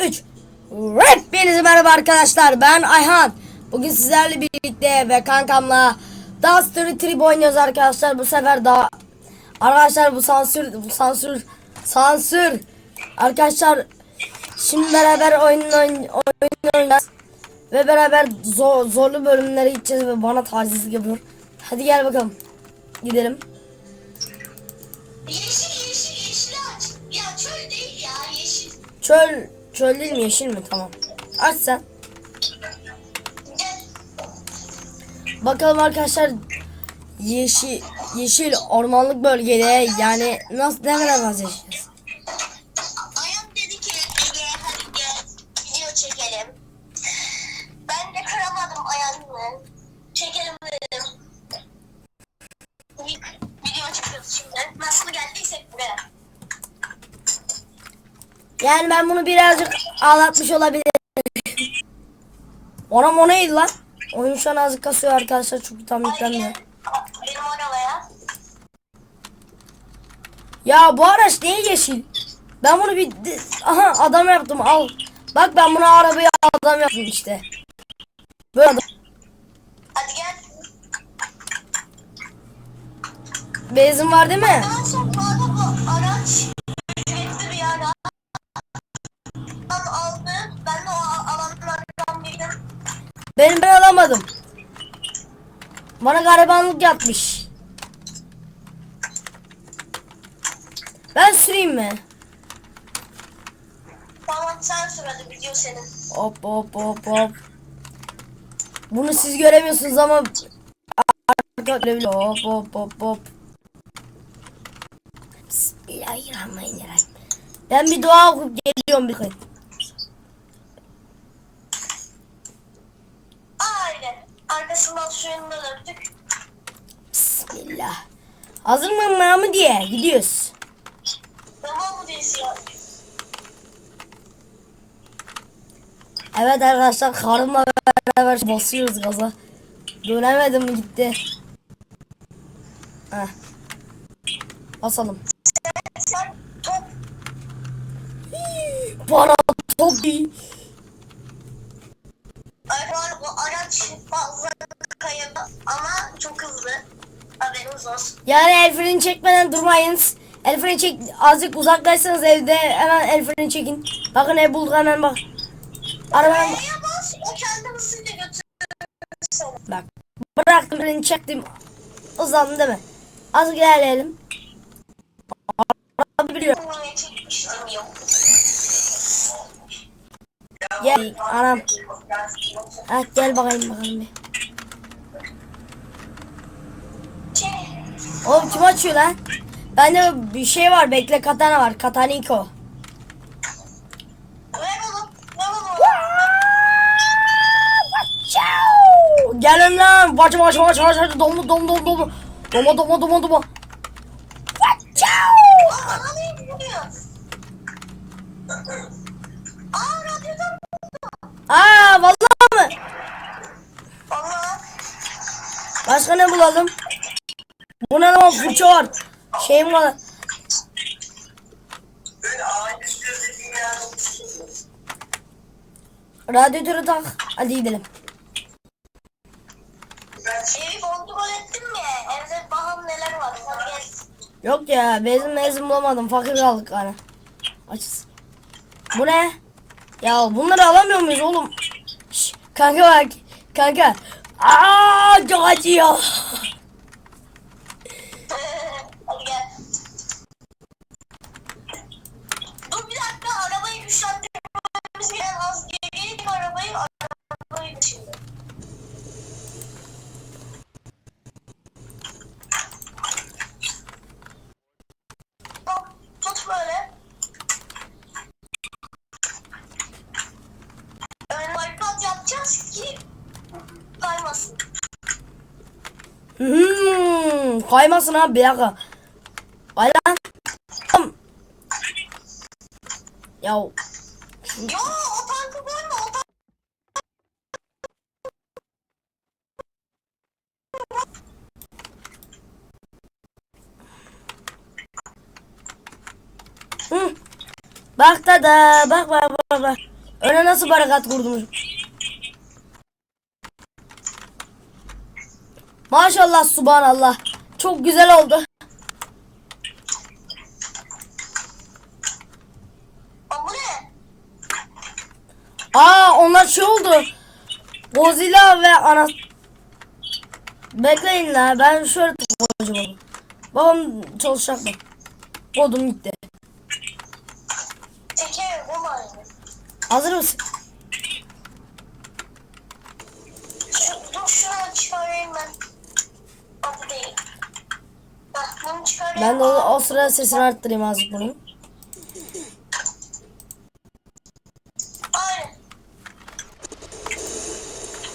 3 Hepinize merhaba arkadaşlar. Ben Ayhan. Bugün sizlerle birlikte ve kankamla Duster Trip oynuyoruz arkadaşlar. Bu sefer daha Arkadaşlar bu sansür bu sansür sansür. Arkadaşlar Şimdi beraber oyun oyun, oyun oynayacağız. Ve beraber zor, zorlu bölümlere gideceğiz ve bana tacizlik yapıyor. Hadi gel bakalım. Gidelim. Yeşil yeşil yeşil aç. Ya çöl değil ya yeşil. Çöl Mi yeşil mi tamam Aç sen. Bakalım arkadaşlar yeşil yeşil ormanlık bölgede yani nasıl ne kadar fazla Yani ben bunu birazcık ağlatmış olabilirim. Ona o neydi lan? Oyun şu an azıcık kasıyor arkadaşlar çünkü tam yüklenmiyor. Benim arabaya. Ya bu araç niye yeşil? Ben bunu bir aha adam yaptım al. Bak ben bunu arabaya adam yaptım işte. Böyle adam. Hadi gel. Benzin var değil mi? Arkadaşlar Benim ben alamadım. Bana garibanlık yapmış. Ben süreyim mi? Tamam sen sür hadi video senin. Hop hop hop hop. Bunu siz göremiyorsunuz ama arka. Hop hop hop hop. Bismillahirrahmanirrahim. Ben bir dua okup geliyorum bir kız. Hazır mı Mahmut diye gidiyoruz. Tamam mı? Evet arkadaşlar karımla beraber basıyoruz gaza. Dönemedim gitti. Heh. Basalım. Sen Bana top değil. Ayhan bu araç fazla kayaba ama çok hızlı. Haberiniz olsun. Yani el freni çekmeden durmayınız. El freni çek azıcık uzaklaşsanız evde hemen el freni çekin. Bakın ev bulduk hemen bak. Arabanın Neye bas? O kendi hızıyla götürür bak. Bıraktım freni çektim. Uzandı değil mi? Azıcık ilerleyelim. Araba biliyor. Gel anam. Ha, gel bakayım bakalım bir. Şey, Oğlum kim açıyor lan? Bende bir şey var bekle katana var. Kataniko. Gelin lan. Baç baç baç baç baç. Domu dom dom dom. Doma doma doma doma. Aa, vallahi mı? Başka ne bulalım? Bu ne lan fırça var. Şeyim var. Radyatörü tak. Hadi gidelim. Evi kontrol ettim ya. Evde bakalım neler var. Hadi gel. Yok ya benzin benzin bulamadım. Fakir kaldık hani. Açız. Bu ne? Ya bunları alamıyor muyuz oğlum? Şş, kanka bak. Kanka. Aa çok acıyor. Gereken az geri arabayı arabayı yapacağız ki kaymasın. Hmm, kaymasın abi bir dakika. Ay lan. Ya Yo o tankı koyma o tankı. Bak da bak bak bak bak. Öne nasıl barikat kurdum. Maşallah subhanallah. Çok güzel oldu. Aa, bu ne? Aa onlar şey oldu. Godzilla ve ana... Bekleyin la ben şöyle tıklayacağım. Babam çalışacak mı? Kodum gitti. Çekerim mi aynı? Hazır mısın? Ben. De o, o sırada sesini arttırayım azıcık bunu.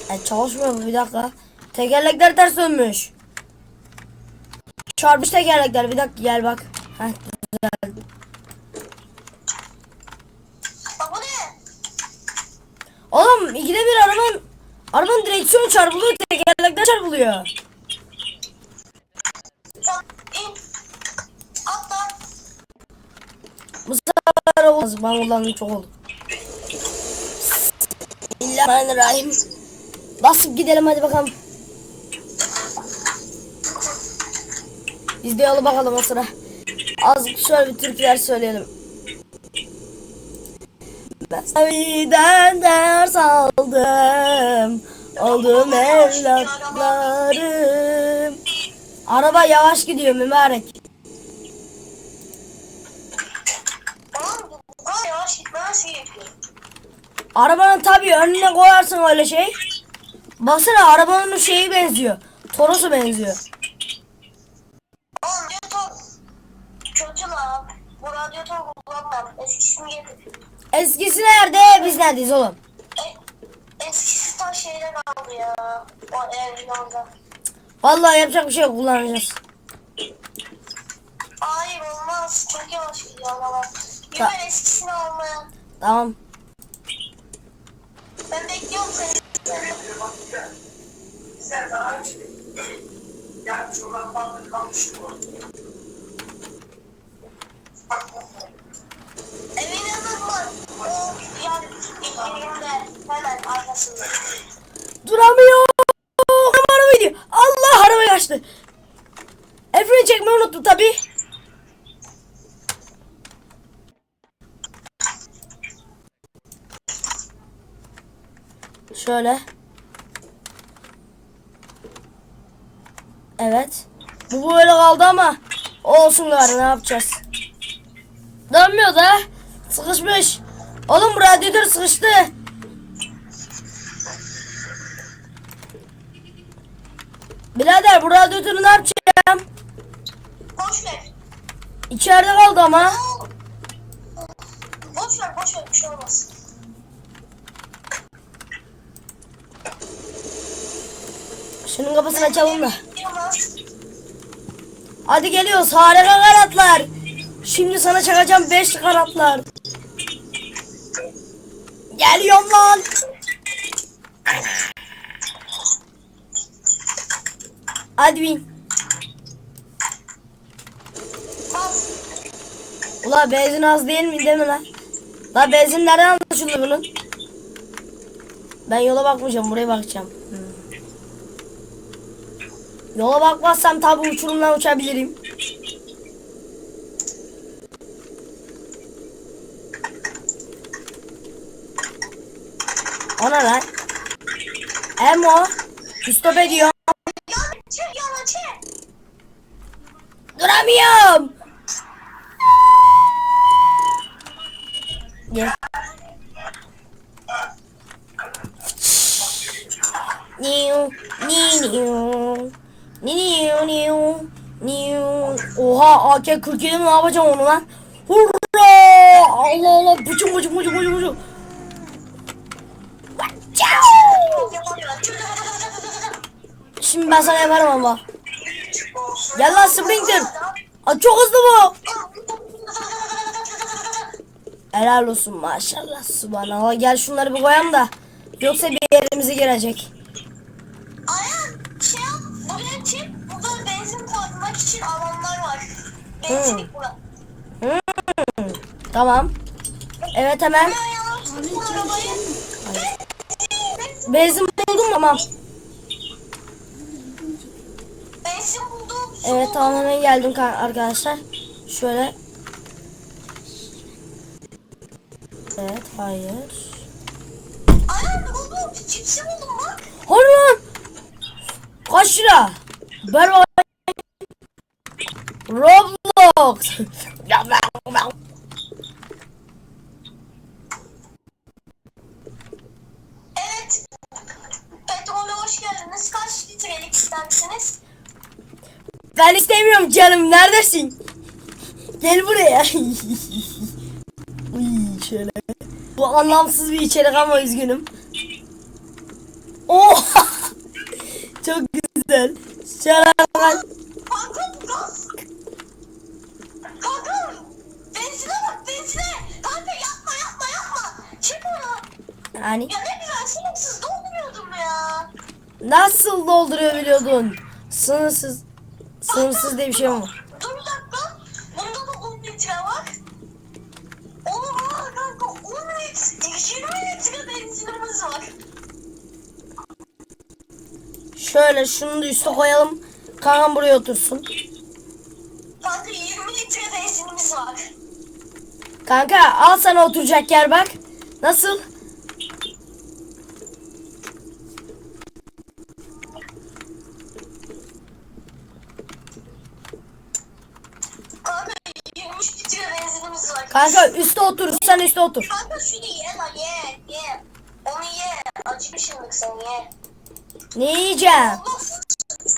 E, çalışmıyor bu bir dakika. Tekerlekler ters dönmüş. Çarpmış tekerlekler bir dakika gel bak. Heh, güzel. Ne? Oğlum ikide bir arabanın arabanın direksiyonu çarpılıyor tekerlekler çarpılıyor. İn. Atla. Bu sefer olmaz. Ben kullandım çok oldu. Bismillahirrahmanirrahim. Basıp gidelim hadi bakalım. Biz de yola bakalım o sıra. Azıcık şöyle bir türküler söyleyelim. Ben sevgiden ders aldım. Oldum evlatlarım. Araba yavaş gidiyor mübarek. Şey. Arabanın tabii önüne koyarsın öyle şey. Baksana arabanın şeyi benziyor. Toros'u benziyor. Oğlum radyatör kötü lan. Bu radyatör kullanmam. Eskisini getir. Eskisi nerede? Biz neredeyiz oğlum? E, eskisi ta şeyden aldı ya. O evin orada. Vallahi yapacak bir şey yok kullanacağız. Hayır olmaz. Çok yavaş gidiyor araba. Bir Ta- eskisini almaya. Tamam. Ben bekliyorum seni. Evin yanında o yan yerinde hemen arkasında. Duramıyor. Araba gidiyor. Allah araba kaçtı. El freni çekmeyi unuttum tabii. Şöyle. Evet. Bu böyle kaldı ama olsun gari ne yapacağız? Dönmüyor da. Sıkışmış. Oğlum radyatör sıkıştı. Birader bu radyatörü ne yapacağım? Boş ver. İçeride kaldı ama. Boş ver boş ver bir şey olmaz. Şunun kapısını açalım da. Hadi geliyoruz harika kanatlar. Şimdi sana çakacağım 5 kanatlar. Geliyorum lan. Hadi bin. Ula benzin az değil mi değil mi lan? La benzin nereden anlaşılıyor bunun? Ben yola bakmayacağım buraya bakacağım. Hmm. Yola bakmazsam tabi uçurumdan uçabilirim. O ne lan? Emo. Stop ediyor. Duramıyorum. AK-47 ne yapacağım onu lan? Hurra! Allah Allah buçum buçum buçum buçum buçum. Şimdi ben sana yaparım ama. Gel lan Sprinter. Aa, çok hızlı bu. Helal olsun maşallah subhanallah. Gel şunları bir koyalım da. Yoksa bir yerimize girecek. Bura. Hmm, tamam. Evet hemen. Benzin buldum? Tamam. Benzin buldum. su Evet tamam hemen geldim ka- arkadaşlar. Şöyle. Evet hayır. Ayağım buldum. Cipsi buldum bak. Hayır lan. Kaç lira? Ver bakayım. Petrole hoş geldiniz. Kaç litrelik istersiniz? Ben istemiyorum canım. Neredesin? Gel buraya. Uy şöyle. Bu anlamsız bir içerik ama üzgünüm. Oh! Çok güzel. Şöyle Yani Ya ne güzel sınırsız dolduruyordum ya. nasıl dolduruyor biliyordun? Sınırsız. Sınırsız diye bir şey mi var? Dur bir dakika. Bunda da 10 litre var. Oha kanka 10 litre. 20 litre benzinimiz var. Şöyle şunu da üste koyalım. Kaan buraya otursun. Kanka 20 litre benzinimiz var. Kanka al sana oturacak yer bak. Nasıl? Kanka 23 litre benzinimiz var. Kanka üste otur. Sen üste otur. Kanka şunu ye lan ye ye. Onu ye. Acımışımlık sen ye. Ne yiyeceğim?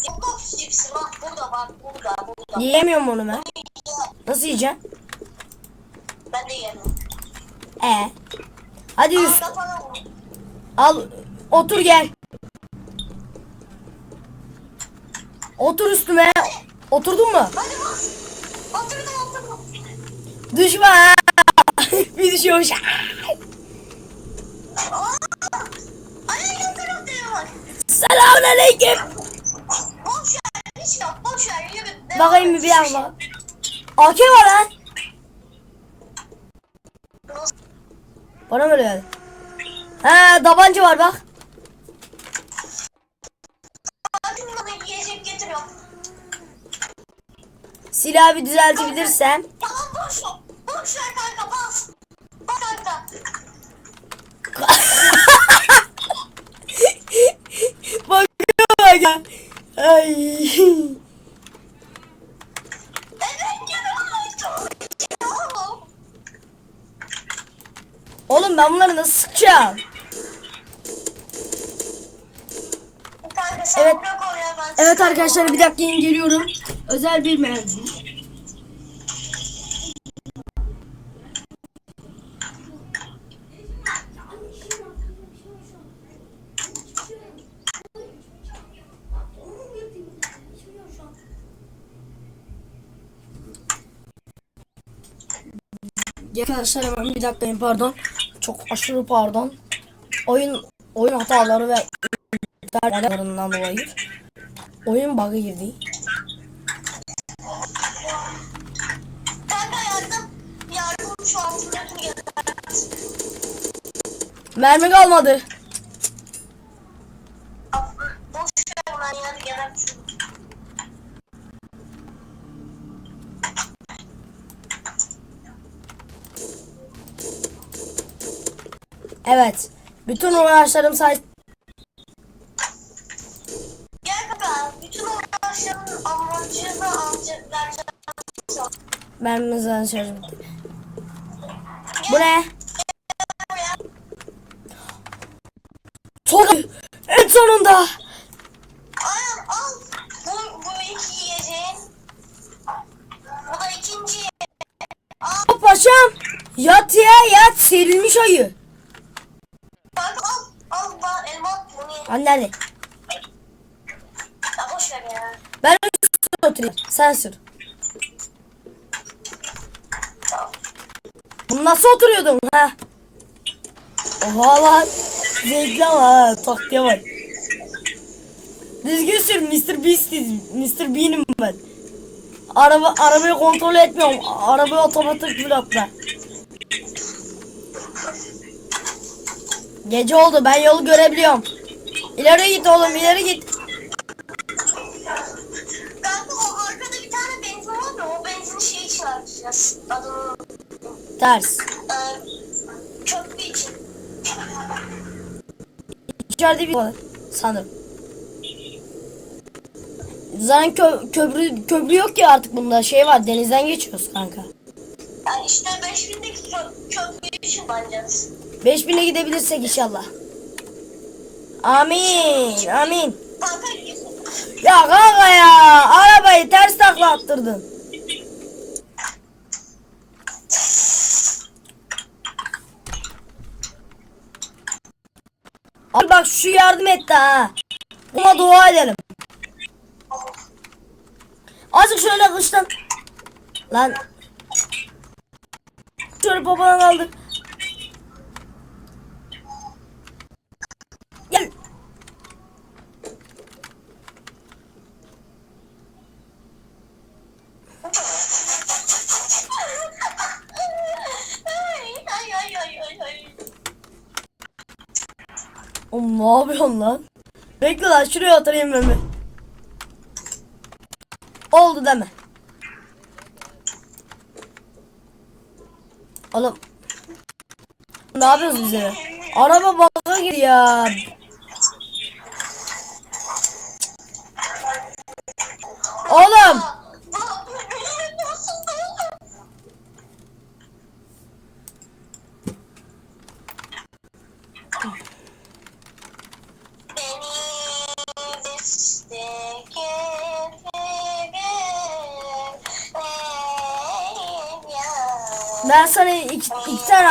Roblox cipsi bak burada bak burada burada. Yiyemiyorum onu ben. Nasıl yiyeceğim? Ben de yerim. E. Hadi Al üst. Al. Otur gel. Otur üstüme. Oturdun mu? Hadi bas. Oturdum. Düşme. bir! Ay yatırım diyor. Selamun aleyküm. Boş ver hiç yok boş ver yürü. Bakayım bir dakika. AK var lan. Bana mı öyle geldi? He tabanca var bak. Silahı bir düzeltebilirsem. Tamam boş ver. Boş ver kanka bas. Bas kanka. Bakıyor bak ya. Ay. Oğlum. Ben bunları nasıl sıkacağım? Kanka Evet. Evet arkadaşlar bir dakika geliyorum. Özel bir mevzu. Arkadaşlar hemen bir dakika pardon. Çok aşırı pardon. Oyun oyun hataları ve iptallerden dolayı oyun bug'a girdi. Mermi kalmadı. Boş ver ben yani gelen şunu. Evet. Bütün uğraşlarım say Gel kanka. Bütün uğraşların amacını alacak vereceğim. mermimiz zaten şarj bitti. Bu ne? Çok en sonunda. Ayağım al. Bu, bu iki yiyeceğin. Bu da ikinci. Al. Paşam yat ya yat serilmiş ayı. Kanka al. Al bana elma. Anne nerede? Ya boş ver ya. Ben oturayım. Sen sür. Bunu nasıl oturuyordun ha? Oha lan. Zevkli ama ha. Taktiğe bak. Düzgün sür Mr. Beast'iz. Mr. Bean'im ben. Araba, arabayı kontrol etmiyorum. Arabayı otomatik blokla. Gece oldu ben yolu görebiliyorum. İleri git oğlum ileri git. Kanka o arkada bir tane benzin var da o benzini şey için harcayacağız. Adını Ters. e, köprü için. İçeride bir var sanırım. Zaten kö köprü, köprü yok ki artık bunda şey var denizden geçiyoruz kanka. Yani işte 5000'deki kö köprü için harcayacağız. 5000'e gidebilirsek inşallah. Amin amin. Ya kanka ya arabayı ters takla attırdın. Al bak şu yardım etti ha. Buna dua edelim. Azıcık şöyle kıştan. Lan. Şöyle babadan aldı. Gel. ay ay ay ay ay ay. Oğlum ne yapıyorsun lan? Bekle lan şuraya oturayım ben bir. Oldu deme. Oğlum. Ne yapıyoruz biz ya? Araba baga gir ya. Oğlum.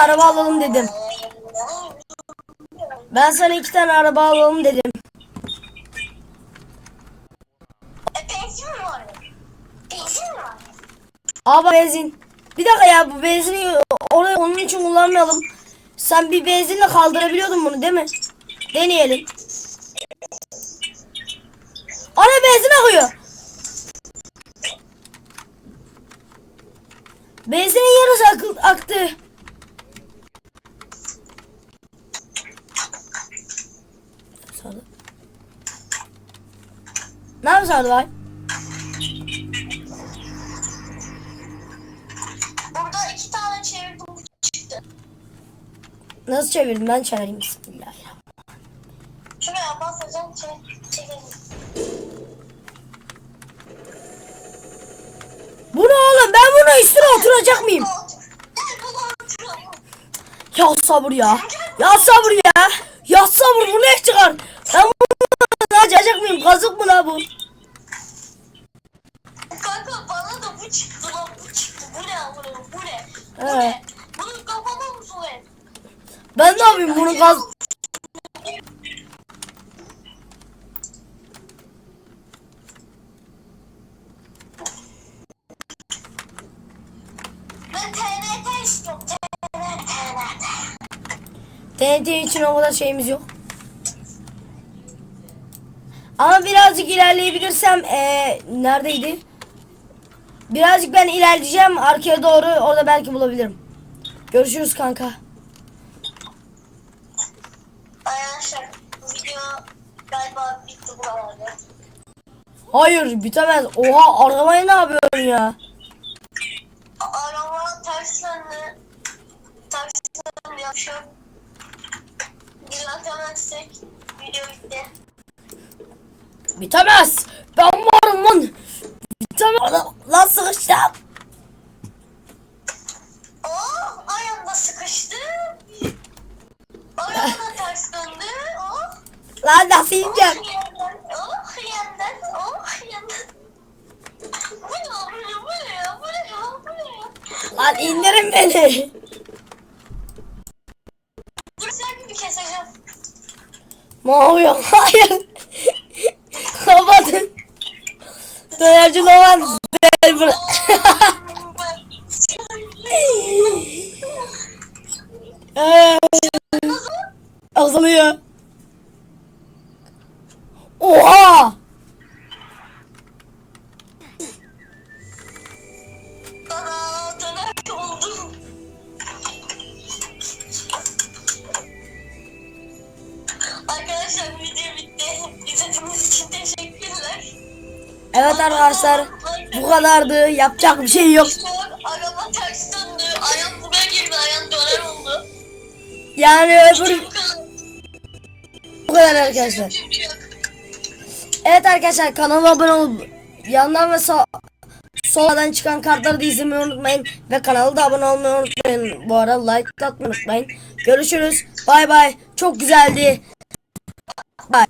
Araba alalım dedim. Ben sana iki tane araba alalım dedim. Abi benzin. Bir dakika ya bu benzini oraya onun için kullanmayalım. Sen bir benzinle kaldırabiliyordun bunu değil mi? Deneyelim. Ana benzin akıyor. Benzinin yarısı akı- aktı. Ne yapıyorsun lan? Burada iki tane çevirdim çıktı. Nasıl çevirdim ben çevireyim bismillahirrahmanirrahim. Şuraya basacağım çek, çekelim. Bu ne oğlum ben bunun üstüne oturacak mıyım? Ya sabır ya. Ya sabır ya. Ya sabır bu ne çıkar? Ben bunu açacak mıyım? Kazık mı la bu? Kanka bana da bu çıktı lan bu çıktı. Bu ne amına bu ne? Bu Evet. ne? Bunun kafama mı soğuk? Ben ne yapayım bunu kaz... Ben TNT istiyorum. TNT. TNT için o kadar şeyimiz yok. Ama birazcık ilerleyebilirsem eee neredeydi? Birazcık ben ilerleyeceğim arkaya doğru orada belki bulabilirim. Görüşürüz kanka. Arkadaşlar video galiba bitti buralarda. Hayır bitemez. Oha arabayı ne yapıyorsun ya? Araba terslerini terslerini yapıyorum. Dilatemezsek video bitti. Bitemez. Ben varım lan. Bitemez. Lan- Lan sıkıştım. Oh ayağımda sıkıştı. Ayağımda ters döndü. Oh. Lan nasıl ineceğim? Oh yandan. Oh yandan. Oh yandan. Bu ne oluyor? Bu ne? Bu ne? Bu ne? Lan indirin beni. Dur sen gibi keseceğim. Ne oluyor? Hayır. aracın olan Zebra. Azalıyor. Oha! Arkadaşlar video bitti. İzlediğiniz için teşekkür Evet arkadaşlar bu kadardı. Yapacak bir şey yok. Araba ters döndü. Ayağım buraya girdi. Ayağım döner oldu. Yani öbür Bu kadar. arkadaşlar. Evet arkadaşlar kanala abone olup yandan ve sağ soldan çıkan kartları da izlemeyi unutmayın ve kanala da abone olmayı unutmayın. Bu arada like atmayı unutmayın. Görüşürüz. Bay bay. Çok güzeldi. Bay.